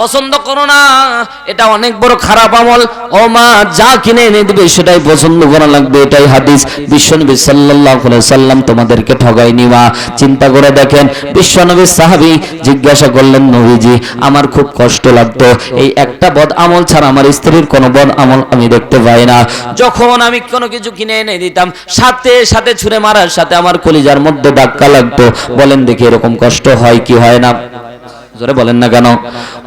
পছন্দ করো না, এটা অনেক বড় খারাপ আমল। ও মা, যা কিনে এনে দিবে, সেটাই পছন্দ করা লাগবে, এটাই হাদিস। বিশ্বনবী সাল্লাল্লাহু আলাইহি সাল্লাম তোমাদেরকে ঠগায়নি মা। চিন্তা করে দেখেন বিশ্বনবী সাহাবী জিজ্ঞাসা করলেন, নবীজি, আমার খুব কষ্ট লাগতো। এই একটা বদ আমল ছাড়া আমার স্ত্রীর কোনো বদ আমল আমি দেখতে পাই না। যখন আমি কোনো কিছু কিনে এনে দিতাম, সাথে সাথে ছুঁড়ে মারার সাথে আমার কলিজার মধ্যে ধাক্কা লাগতো। বলেন দেখি এরকম কষ্ট হয় কি হয় না? জোরে বলেন না কেন?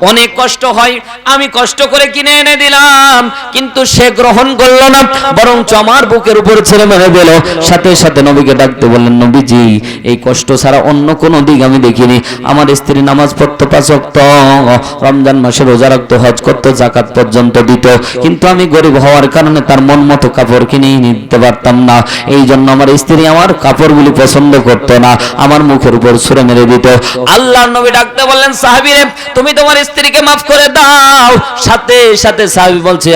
অনেক কষ্ট হয়, আমি কষ্ট করে কিনে এনে দিলাম, কিন্তু সে গ্রহণ করল না বরং আমার বুকের উপর ছেড়ে মেরে দিল। সাথে সাথে নবীকে ডাকতে বললেন, নবীজি, এই কষ্ট ছাড়া অন্য কোনো দিক আমি দেখিনি। আমার স্ত্রী নামাজ পড়তো পাঁচ ওয়াক্ত, রমজান মাসে রোজা রাখতো, হজ করতো জাকাত পর্যন্ত দিত। কিন্তু আমি গরিব হওয়ার কারণে তার মন মতো কাপড় কিনেই নিতে পারতাম না। এই জন্য আমার স্ত্রী আমার কাপড়গুলি পছন্দ করতো না, আমার মুখের উপর ছুঁড়ে মেরে দিত। আল্লাহ নবী ডাকতে বললেন সাহাবীরে, তুমি তোমার স্ত্রীকে মাফ করে দাও। সাথে সাথে সাহাবী বলছে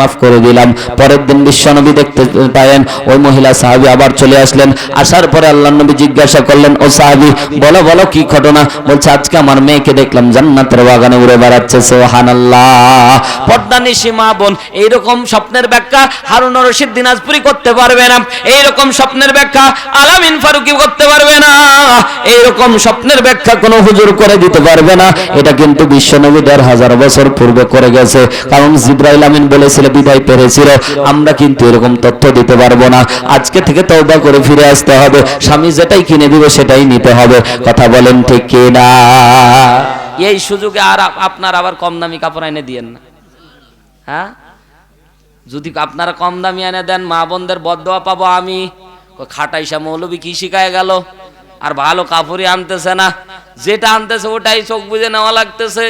মাফ করে দিলাম। পরের দিন বিশ্বনবী দেখতে পায়েন ওই মহিলা সাহাবী আবার চলে আসলেন। আসার পরে নবী জিজ্ঞাসা করলেন, ও সাহাবী, বলো বলো, কি ঘটনা? বলছে, আজকে আমার মেয়েকে দেখলাম, জান্নাতের বাগানে উড়ে বেড়াচ্ছে, সুবহানাল্লাহ। পর্দা নিশিমা বোন, এইরকম স্বপ্নের ব্যাখ্যা হারুন রশিদ দিনাজপুরি করতে পারবে না। এইরকম স্বপ্নের ব্যাখ্যা আলামিন ফারুকি করতে পারবে না। এইরকম স্বপ্নের ব্যাখ্যা কোনো হুজুর করে দিতে পারবে না। এটা কিন্তু বিশ্বনবী দেড় হাজার বছর পূর্বে করে গেছে। কারণ জিব্রাইল আমিন বলেছিল, বিদায় পেরেছিল। আমরা কিন্তু এরকম তথ্য দিতে পারব না। আজকে থেকে তওবা করে ফিরে আসতে হবে। স্বামী যেটাই কিনে দিবে, সেটাই নিতে হবে। কথা বলেন ঠিক কি না এই সুযোগে আর আপনার আবার কম দামি কাপড় এনে দিয়েন না। হ্যাঁ? যদি আপনারা কম দামি এনে দেন, মা বোনদের বদয়া পাবো আমি। খাটাইসা মৌলবি কি শিখায় গেল? আর ভালো কাপড়ই আনতেছে না। যেটা আনতেছে ওটাই চোখ বুঝে নেওয়া লাগতেছে।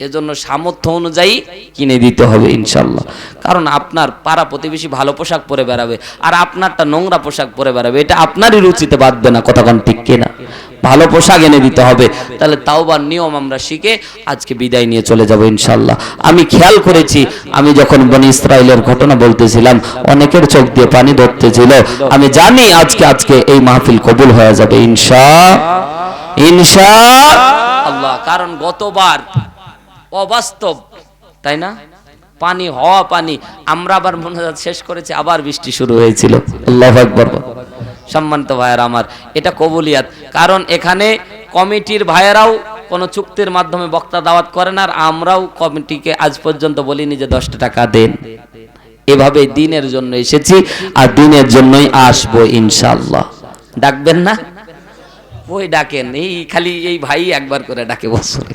এজন্য সামর্থ্য অনুযায়ী কিনে দিতে হবে ইনশাল্লাহ। কারণ আপনার পাড়া প্রতিবেশী ভালো পোশাক পরে বেড়াবে, আর আপনারটা নোংরা পোশাক পরে বেড়াবে, এটা আপনারই রুচিতে বাঁধবে না কতক্ষণ ঠিক কিনা? ভালো পোশাক এনে দিতে হবে। তাহলে তাওবার নিয়ম আমরা শিখে আজকে বিদায় নিয়ে চলে যাব ইনশাল্লাহ। আমি খেয়াল করেছি, আমি যখন বনি ইসরায়েলের ঘটনা বলতেছিলাম, অনেকের চোখ দিয়ে পানি ধরতেছিল। আমি জানি আজকে আজকে এই মাহফিল কবুল হয়ে যাবে ইনশা আল্লাহ, কারণ গতবার অবাস্তব, তাই না? পানি, হওয়া পানি, আমরা আবার মনে শেষ করেছি, আবার বৃষ্টি শুরু হয়েছিল। সম্মানিত ভাইয়ের আমার, এটা কবুলিয়াত। কারণ এখানে কমিটির ভাইয়েরাও কোনো চুক্তির মাধ্যমে বক্তা দাওয়াত করেন আর আমরাও কমিটিকে আজ পর্যন্ত বলিনি যে দশটা টাকা দেন। এভাবে দিনের জন্য এসেছি, আর দিনের জন্যই আসব ইনশাল্লাহ ডাকবেন না? ওই ডাকেন, এই খালি এই ভাই একবার করে ডাকে বছরে।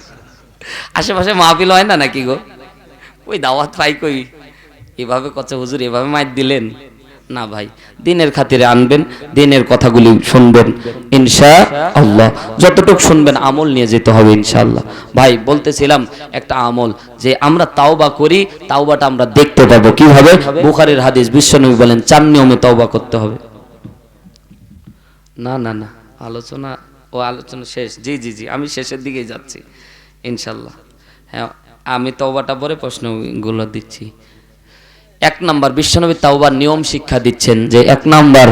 আশেপাশে মাহফিল হয় না নাকি গো? ওই দাওয়াত ভাই কই? এভাবে কত হুজুর এভাবে মাইর দিলেন? না ভাই, দিনের খাতিরে আনবেন, দিনের কথাগুলি শুনবেন ইনশা আল্লাহ যতটুকু শুনবেন আমল নিয়ে যেতে হবে ইনশাআল্লাহ। ভাই, বলতেছিলাম একটা আমল, যে আমরা তাওবা করি, তাওবাটা আমরা দেখতে পাবো। কীভাবে? বুখারের হাদিস বিশ্বনবী বলেন, চার নিয়মে তাওবা করতে হবে। না না না। আলোচনা ও আলোচনা শেষ। জি জি জি, আমি শেষের দিকেই যাচ্ছি, ইনশাল্লাহ। হ্যাঁ আমি তওবাটা পরে প্রশ্নগুলো দিচ্ছি। এক নাম্বার, বিশ্বনবী তাওবার নিয়ম শিক্ষা দিচ্ছেন যে, এক নাম্বার,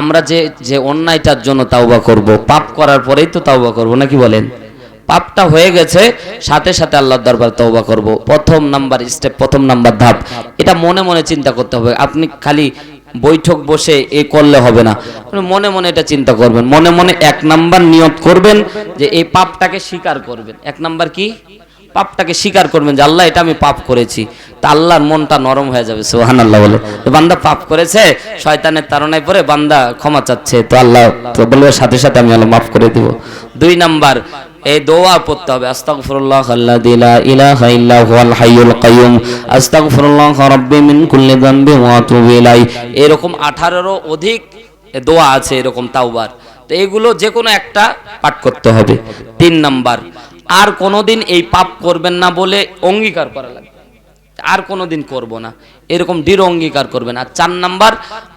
আমরা যে যে অন্যায়টার জন্য তাওবা করব, পাপ করার পরেই তো তাওবা করব, নাকি বলেন? পাপটা হয়ে গেছে, সাথে সাথে আল্লাহর দরবার তওবা করব। প্রথম নাম্বার স্টেপ প্রথম নাম্বার ধাপ। এটা মনে মনে চিন্তা করতে হবে। আপনি খালি বৈঠক বসে এ করলে হবে না। মনে মনে এটা চিন্তা করবেন। মনে মনে এক নাম্বার নিয়ত করবেন যে এই পাপটাকে স্বীকার করবেন। এক নাম্বার কি? পাপটাকে স্বীকার করবেন যে, আল্লাহ, এটা আমি পাপ করেছি। তা আল্লাহর মনটা নরম হয়ে যাবে সোহান আল্লাহ বলে বান্দা পাপ করেছে, শয়তানের তাড়নায় পরে বান্দা ক্ষমা চাচ্ছে। তো আল্লাহ, তো বলবে, সাথে সাথে আমি আল্লাহ মাফ করে দিব। দুই নাম্বার এই দোয়া পড়তে হবে। আস্তাগফিরুল্লাহ আল্লাযী লা ইলাহা ইল্লা হুয়াল হাইয়ুল কাইয়ুম। আস্তাগফিরুল্লাহ রাব্বি মিন কুল্লি যামবি ওয়া আতুবু ইলাই এরকম 18 অধিক দোয়া আছে এরকম তাওবার। তো এগুলো যে কোনো একটা পাঠ করতে হবে। তিন নাম্বার, আর কোনোদিন এই পাপ করবেন না বলে অঙ্গীকার করা লাগবে। আর কোনোদিন করব না। এরকম দৃঢ় অঙ্গীকার করবেন। আর চার নাম্বার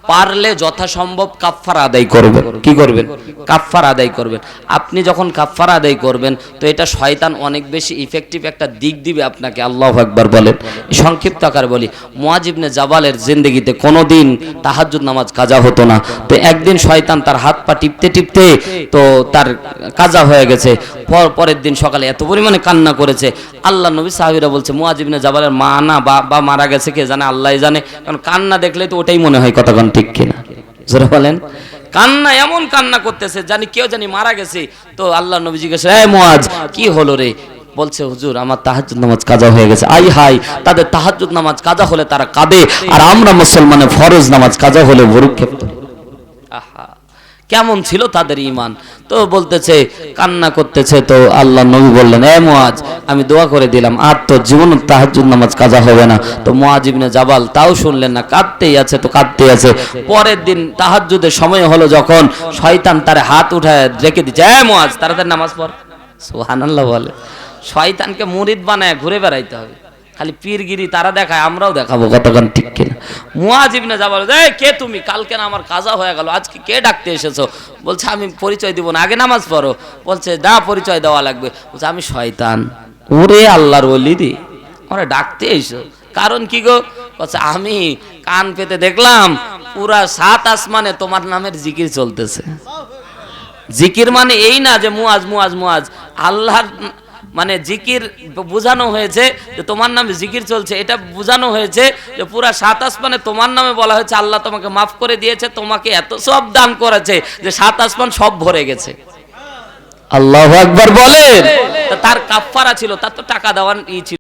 পারলে যথাসম্ভব কাফফার আদায় করবেন। কি করবেন? কাফফার আদায় করবেন। আপনি যখন কাফফার আদায় করবেন, তো এটা শয়তান অনেক বেশি ইফেক্টিভ একটা দিক দিবে আপনাকে। আল্লাহ একবার বলেন। সংক্ষিপ্ত আকার বলি মুয়াজিবনে জাবালের জিন্দগিতে কোনোদিন তাহাজ্জুদ নামাজ কাজা হতো না। তো একদিন শয়তান তার হাত পা টিপতে টিপতে, তো তার কাজা হয়ে গেছে। পর, পরের দিন সকালে এত পরিমাণে কান্না করেছে। আল্লাহ নবী সাহাবিরা বলছে মুয়াজিবনে জাবালের মা না, বা মারা গেছে, কে জানে? আল্লাহ জানে। কারণ কান্না দেখলে তো ওটাই মনে হয় কতক্ষণ ঠিক কিনা? যারা বলেন। কান্না এমন কান্না করতেছে, জানি কেউ জানি মারা গেছে। তো আল্লাহ নবী জিজ্ঞেস এ মুয়াজ, কি হলো রে? বলছে, হুজুর, আমার তাহাজ্জুদ নামাজ কাজা হয়ে গেছে। আই হাই তাদের তাহাজ্জুদ নামাজ কাজা হলে তারা কাঁদে, আর আমরা মুসলমানের ফরজ নামাজ কাজা হলে ভরুক্ষেপ্ত কেমন ছিল তাদের ইমান তো বলতেছে, কান্না করতেছে তো আল্লাহ নবী বললেন, এ মুয়াজ, আমি দোয়া করে দিলাম, আর তো জীবন তাহাজ্জুদ নামাজ কাজা হবে না। তো মুয়াজ ইবনে জাবাল তাও শুনলেন না, কাঁদতেই আছে তো কাঁদতেই আছে। পরের দিন তাহাজ্জুদের সময় হলো যখন শয়তান তার হাত উঠায় রেখে দিচ্ছে, এ মুয়াজ, তাড়াতাড়ি নামাজ পড়। সুবহানাল্লাহ বলে। শয়তানকে মুরিদ বানায় ঘুরে বেড়াইতে হবে। খালি পীরগিরি তারা দেখায়, আমরাও দেখাবো কতক্ষণ ঠিক কিনা। মুয়াজিবনে যাবার এই, কে তুমি? কালকে না আমার কাজা হয়ে গেল, আজকে কে ডাকতে এসেছ? বলছে, আমি পরিচয় দিব না, আগে নামাজ পড়ো। বলছে না পরিচয় দেওয়া লাগবে। বলছে, আমি শয়তান। ওরে আল্লাহর ওলি দি আমরা ডাকতে এসো। কারণ কি গো? বলছে, আমি কান পেতে দেখলাম, পুরা সাত আসমানে তোমার নামের জিকির চলতেছে। জিকির মানে এই না যে মুয়াজ মুয়াজ মুয়াজ। আল্লাহর মানে জিকির বোঝানো হয়েছে যে তোমার নামে জিকির চলছে। এটা বোঝানো হয়েছে যে পুরা সাত আসমানে তোমার নামে বলা হয়েছে আল্লাহ তোমাকে মাফ করে দিয়েছে তোমাকে এত সব দান করেছে যে সাত আসমান সব ভরে গেছে। আল্লাহ একবার বলেন। তার কাফফারা ছিল তার তো টাকা দেওয়ার ই ছিল।